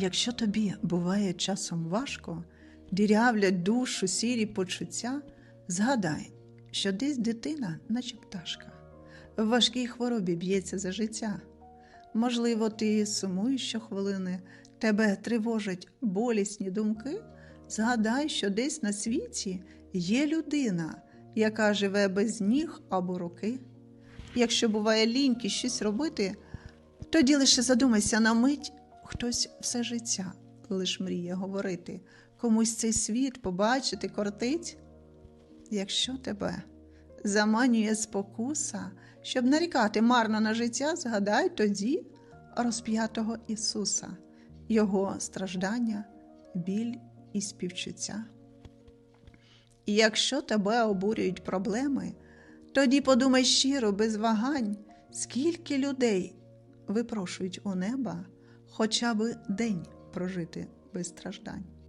Якщо тобі буває часом важко, дірявлять душу сірі почуття, згадай, що десь дитина, наче пташка, в важкій хворобі б'ється за життя. Можливо, ти сумуєш щохвилини, тебе тривожать болісні думки. Згадай, що десь на світі є людина, яка живе без ніг або руки. Якщо буває ліньки щось робити, тоді лише задумайся на мить, хтось все життя лиш мріє говорити, комусь цей світ побачити кортить. Якщо тебе заманює спокуса, щоб нарікати марно на життя, згадай тоді розп'ятого Ісуса, Його страждання, біль і співчуття. І якщо тебе обурюють проблеми, тоді подумай щиро, без вагань, скільки людей випрошують у неба хоча б день прожити без страждань.